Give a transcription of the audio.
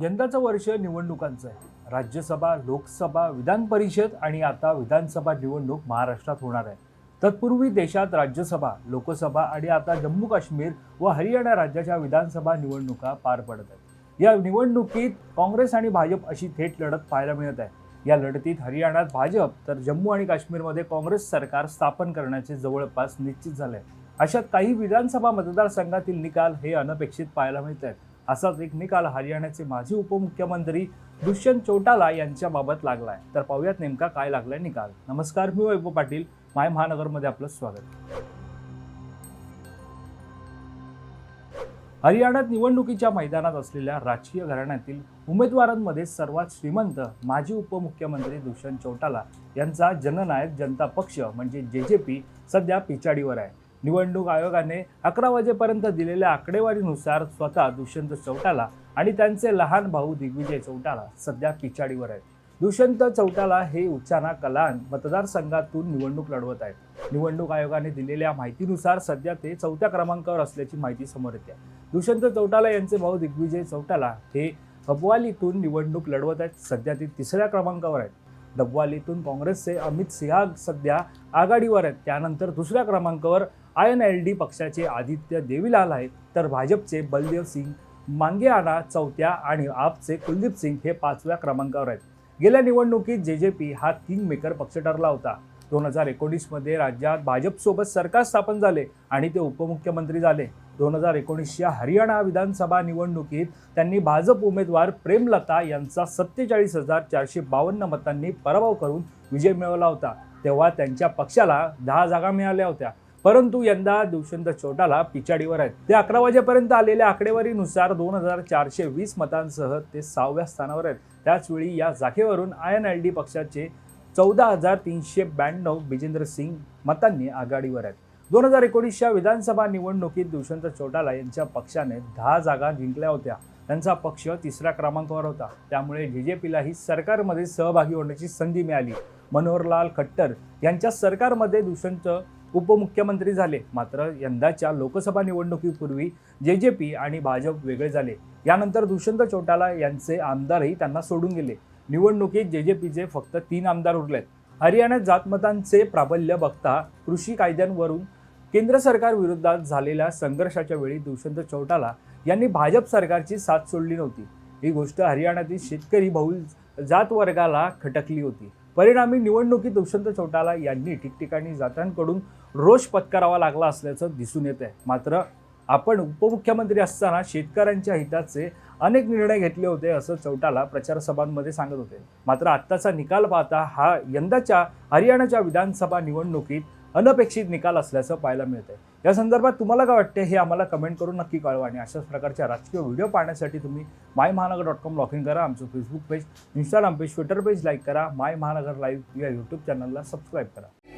यंदाचं वर्ष निवडणुकांचं आहे. राज्यसभा लोकसभा विधान परिषद आणि आता विधानसभा निवडणूक महाराष्ट्रात होणार आहे. तत्पूर्वी देशात राज्यसभा लोकसभा आणि आता जम्मू काश्मीर व हरियाणा राज्याच्या विधानसभा निवडणुका पार पडत आहेत. या निवडणुकीत काँग्रेस आणि भाजप अशी थेट लढत पाहायला मिळत आहे. या लढतीत हरियाणात भाजप तर जम्मू आणि काश्मीरमध्ये काँग्रेस सरकार स्थापन करण्याचे जवळपास निश्चित झाले आहे अशात काही विधानसभा मतदारसंघातील निकाल हे अनपेक्षित पाहायला मिळत आहेत. असाच एक निकाल हरियाणाचे माजी उपमुख्यमंत्री दुष्यंत चौटाला यांच्या बाबत लागलाय. तर पाहूयात नेमका काय लागलाय निकाल. नमस्कार मी वैभव पाटील. माय महानगरमध्ये आपलं स्वागत. हरियाणात निवडणुकीच्या मैदानात असलेल्या राजकीय घराण्यातील उमेदवारांमध्ये सर्वात श्रीमंत माजी उपमुख्यमंत्री दुष्यंत चौटाला यांचा जननायक जनता पक्ष म्हणजे जे जे पी सध्या पिछाडीवर आहे. निवडणूक आयोगाने अकरा वाजेपर्यंत दिलेल्या आकडेवारीनुसार स्वतः दुष्यंत चौटाला आणि त्यांचे लहान भाऊ दिग्विजय चौटाला सध्या पिछाडीवर आहेत. दुष्यंत चौटाला हे उच्चाना कलान मतदारसंघातून निवडणूक लढवत आहेत. निवडणूक आयोगाने दिलेल्या माहितीनुसार सध्या ते चौथ्या क्रमांकावर असल्याची माहिती समोर येते. दुष्यंत चौटाला यांचे भाऊ दिग्विजय चौटाला हे हबवालीतून निवडणूक लढवत आहेत. सध्या ते तिसऱ्या क्रमांकावर आहेत. डबवालीतून काँग्रेसचे अमित सिहाग सध्या आघाडीवर आहेत. त्यानंतर दुसऱ्या क्रमांकावर आय एन एल डी पक्षाचे आदित्य देवीलाल आहेत. तर भाजपचे बलदेव सिंग मांगेआना चौथ्या आणि आपचे कुलदीप सिंग हे पाचव्या क्रमांकावर आहेत. गेल्या निवडणुकीत जे जे पी हा किंग मेकर पक्ष ठरला होता. दोन हजार एकोणीसमध्ये राज्यात भाजपसोबत सरकार स्थापन झाले आणि ते उपमुख्यमंत्री झाले. दोन हजार एकोणीसच्या हरियाणा विधानसभा निवडणुकीत त्यांनी भाजप उमेदवार प्रेमलता यांचा सत्तेचाळीस हजार चारशे बावन्न मतांनी पराभव करून विजय मिळवला होता. तेव्हा त्यांच्या पक्षाला दहा जागा मिळाल्या होत्या. परंतु यंदा दुष्यंत चोटाला पिछाडीवर आहेत. ते अकरा वाजेपर्यंत आलेल्या आकडेवारीनुसार दोन हजार चारशे वीस मतांसह ते सहाव्या स्थानावर आहेत. त्याचवेळी या जागेवरून आय एन एल डी पक्षाचे चौदा हजार तीनशे ब्याण्णव बिजेंद्र सिंग मतांनी आघाडीवर आहेत. दोन हजार एकोणीसच्या विधानसभा निवडणुकीत दुष्यंत चौटाला यांच्या पक्षाने दहा जागा जिंकल्या होत्या. त्यांचा पक्ष तिसऱ्या क्रमांकावर होता. त्यामुळे जे जे पीलाही सरकारमध्ये सहभागी होण्याची संधी मिळाली. मनोहरलाल खट्टर यांच्या सरकारमध्ये दुष्यंत उपमुख्यमंत्री झाले. मात्र यंदाच्या लोकसभा निवडणुकीपूर्वी जे जे पी आणि भाजप वेगळे झाले. यानंतर दुष्यंत चौटाला यांचे आमदारही त्यांना सोडून गेले. निवडणुकीत जे जे पीचे फक्त तीन आमदार उरलेत. हरियाणात जातमतांचे प्राबल्य बघता कृषी कायद्यांवरून केंद्र सरकार विरोधात झालेल्या संघर्षाच्या वेळी दुष्यंत चौटाला यांनी भाजप सरकारची साथ सोडली नव्हती. ही गोष्ट हरियाणातील शेतकरी बहुल जात वर्गाला खटकली होती. परिणामी निवडणुकीत दुष्यंत चौटाला यांनी ठिकठिकाणी जातांकडून रोष पत्करावा लागला असल्याचं दिसून येत आहे मात्र आपण उपमुख्यमंत्री असताना शेतकऱ्यांच्या हिताचे अनेक निर्णय घेतले होते असं चौटाला प्रचारसभांमध्ये सांगत होते. मात्र आत्ताचा निकाल पाहता हा यंदाच्या हरियाणाच्या विधानसभा निवडणुकीत अनपेक्षित निकाल असल्याचं पाहायला मिळतंय. या संदर्भात तुम्हाला काय वाटते हे आम्हाला कमेंट करून नक्की कळवा आणि अशाच प्रकारच्या राजकीय व्हिडिओ पाहण्यासाठी तुम्ही माय महानगर डॉट कॉम लॉग इन करा आमचं Facebook page Instagram page Twitter page like करा माय महानगर लाईव्ह या यूट्यूब चॅनलला सबस्क्राईब करा.